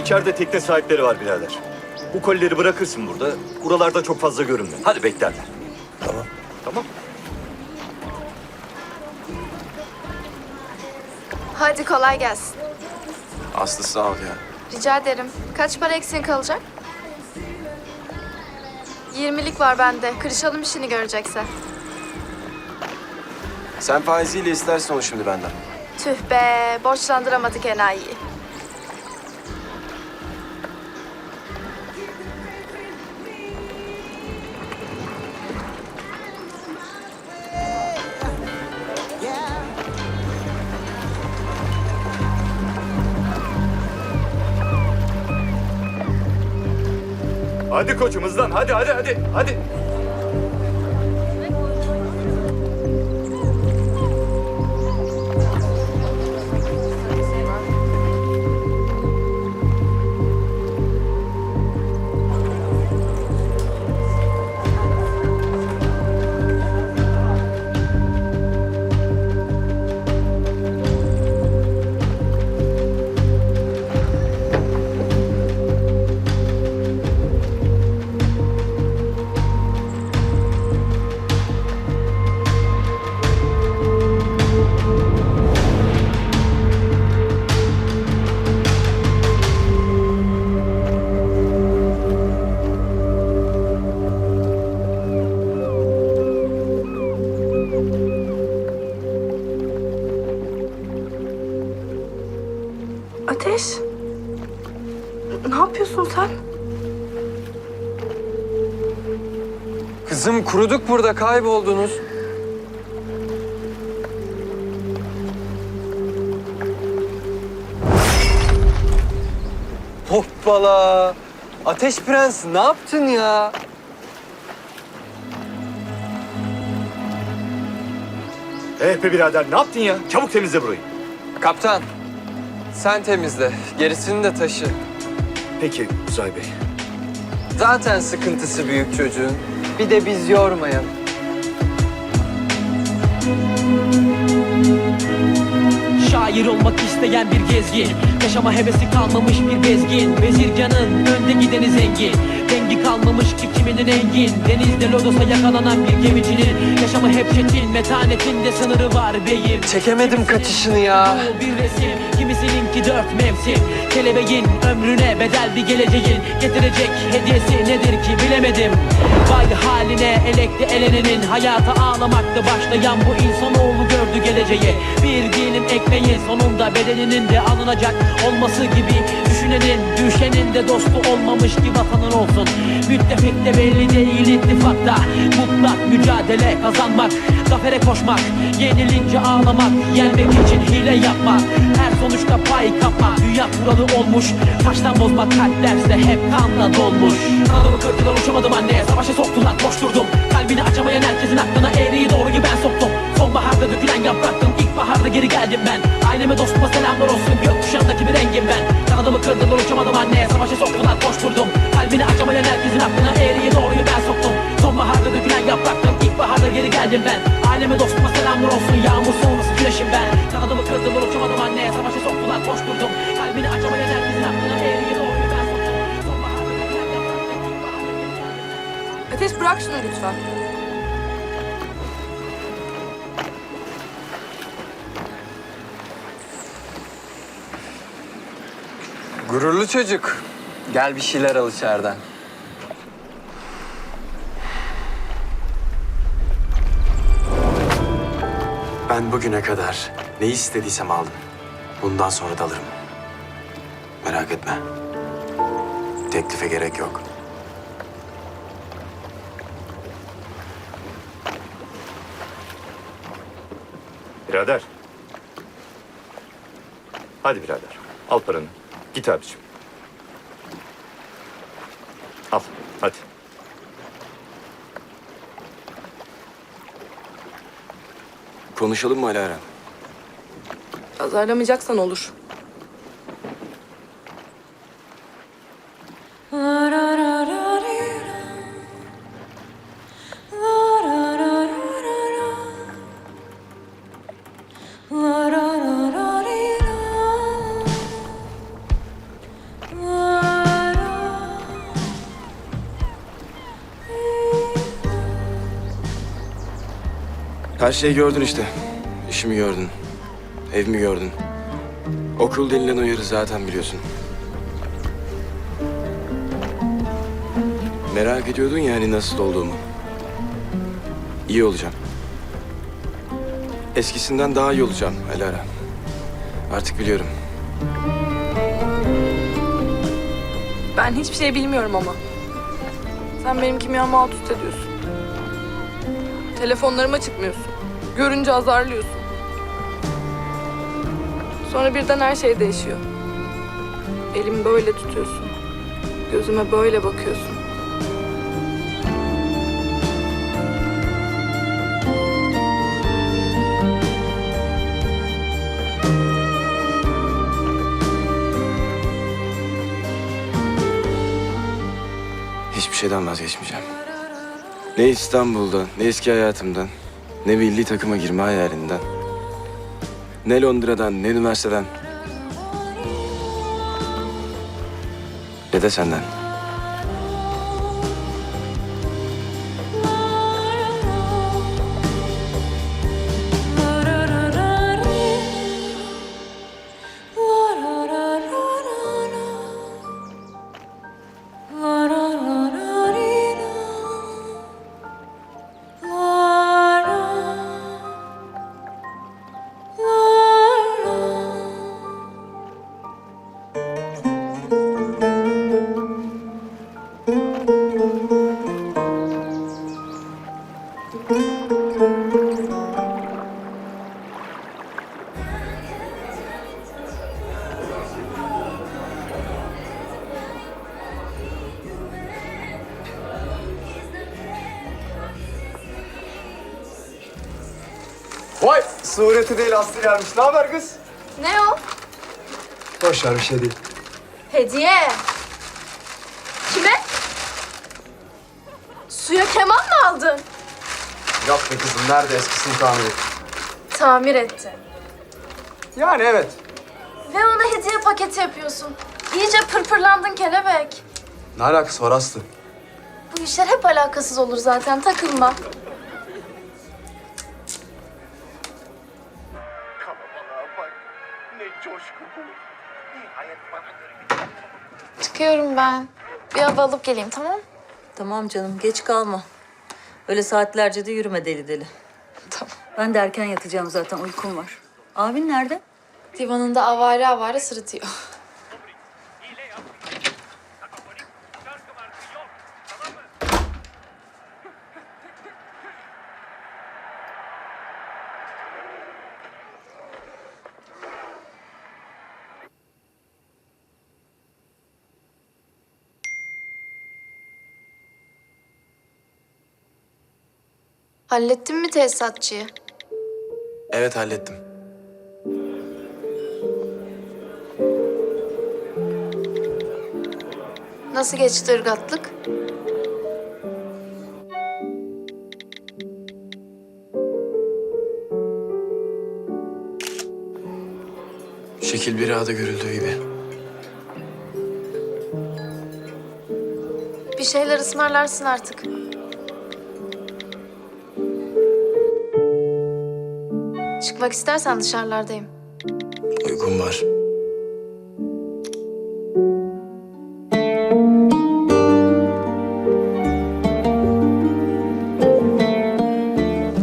İçeride tekne sahipleri var birader. Bu kolileri bırakırsın burada. Buralarda çok fazla görünme. Hadi beklerler. Tamam. Tamam. Hadi kolay gelsin. Aslı sağ ol ya. Rica ederim. Kaç para eksiğin kalacak? 20'lik var bende. Kırışalım işini görecekse. Sen faiziyle istersin onu şimdi benden. Tüh be, borçlandıramadık enayiyi. Hadi koçum hızlan. Hadi hadi hadi. Hadi. Kızım kuruduk burada kayboldunuz. Hoppala. Ateş Prens ne yaptın ya? Eh be birader ne yaptın ya? Çabuk temizle burayı. Kaptan sen temizle. Gerisini de taşı. Peki Uzay Bey. Zaten sıkıntısı büyük çocuğun. Bir de biz yormayalım. Şair olmak isteyen bir gezgin. Yaşama hevesi kalmamış bir bezgin. Vezirganın önde gideni zengin. Dengi kalmamış ki kiminin engin Denizde lodosa yakalanan bir gemicinin. Yaşamı hep çetin metanetinde sınırı var beyim. Çekemedim kaçışını ya. Bir resim Kimisininki dört mevsim. Kelebeğin ömrüne bedel bir geleceğin Getirecek hediyesi nedir ki bilemedim. Vay haline elekte elenenin Hayata ağlamakta başlayan bu insanoğlu gördü geleceği. Bir dilim ekmeğin sonunda bedeninin de alınacak Olması gibi düşünenin düşenin de dostu olmamış ki vatanın olsun. Müttefik de belli değil ittifakta Mutlak mücadele kazanmak Zafere koşmak Yenilince ağlamak Yenmek için hile yapmak Her sonuçta pay kapmak Dünya kuralı olmuş. Taştan bozmak kalplerse hep kanla dolmuş. Kanadımı kırdılar uçamadım anneye. Savaşa soktular boş durdum. Kalbini açamayan herkesin aklına eğriyi doğruyu ben soktum. Sonbaharda dökülen yapraktım İlkbaharda geri geldim ben. Aileme dostuma selamlar olsun Gökkuşağındaki bir rengim ben. Kanadımı kırdılar uçamadım anneye. Savaşa soktular boş durdum. Kalbini açamayan herkesin aklına eğriyi doğruyu ben soktum. Sonbaharda dökülen yapraktım İlkbaharda geri geldim ben. Aileme dostuma Durdum Kalbini açamayan herkesin aklına eğriyi doğruyu ben soktum Ateş bırak şunu lütfen. Gururlu çocuk. Gel bir şeyler al içeriden. Ben bugüne kadar ne istediysem aldım. Bundan sonra da alırım. Merak etme. Teklife gerek yok. Birader. Hadi birader. Al paranı. Git abiciğim. Al. Hadi. Konuşalım mı Alara? Azarlamayacaksan olur. Her şeyi gördün işte. İşimi gördün. Evimi gördün. Okul denilen o zaten biliyorsun. Merak ediyordun ya hani nasıl olduğumu. İyi olacağım. Eskisinden daha iyi olacağım Alara. Artık biliyorum. Ben hiçbir şey bilmiyorum ama. Sen benim kimyamı alt üst ediyorsun. Telefonlarıma çıkmıyorsun. Görünce azarlıyorsun. Sonra birden her şey değişiyor. Elimi böyle tutuyorsun. Gözüme böyle bakıyorsun. Hiçbir şeyden vazgeçmeyeceğim. Ne İstanbul'dan, ne eski hayatımdan, ne milli takıma girme hayalinden, ne Londra'dan, ne üniversiteden, ne de senden. Vay! Sureti değil Aslı gelmiş. Ne haber kız? Ne o? Boş ver bir şey değil. Hediye. Kime? Suya keman mı aldın? Yok be kızım. Nerede eskisini tamir et. Tamir etti. Yani evet. Ve ona hediye paketi yapıyorsun. İyice pırpırlandın kelebek. Ne alakası var Aslı? Bu işler hep alakasız olur zaten takılma. Çıkıyorum ben. Bir hava alıp geleyim tamam Tamam canım geç kalma. Öyle saatlerce de yürüme deli deli. Tamam. Ben de erken yatacağım zaten uykum var. Abin nerede? Divanında avare avare sırıtıyor. Hallettin mi tesisatçıyı? Evet hallettim. Nasıl geçti ırgatlık? Şekil bir ağda görüldüğü gibi. Bir şeyler ısmarlarsın artık. Çıkmak istersen dışarılardayım. Uykum var.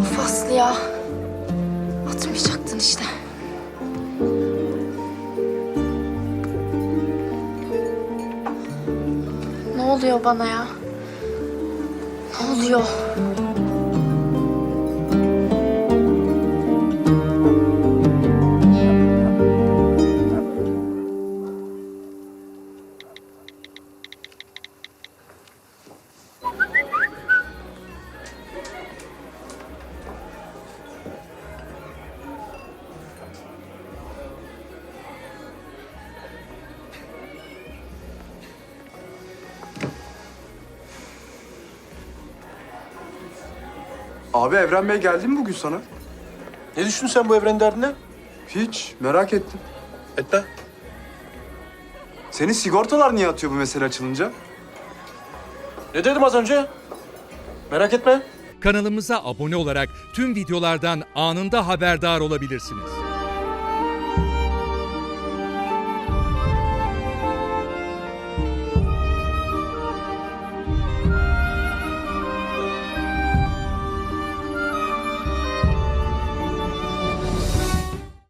Of Aslı ya. Atmayacaktın işte. Ne oluyor bana ya? Ne oluyor? Abi Evren Bey geldi mi bugün sana? Ne düştün sen bu evrenin derdine? Hiç. Merak ettim. Etme. Senin sigortalar niye atıyor bu mesele açılınca? Ne dedim az önce? Merak etme. Kanalımıza abone olarak tüm videolardan anında haberdar olabilirsiniz.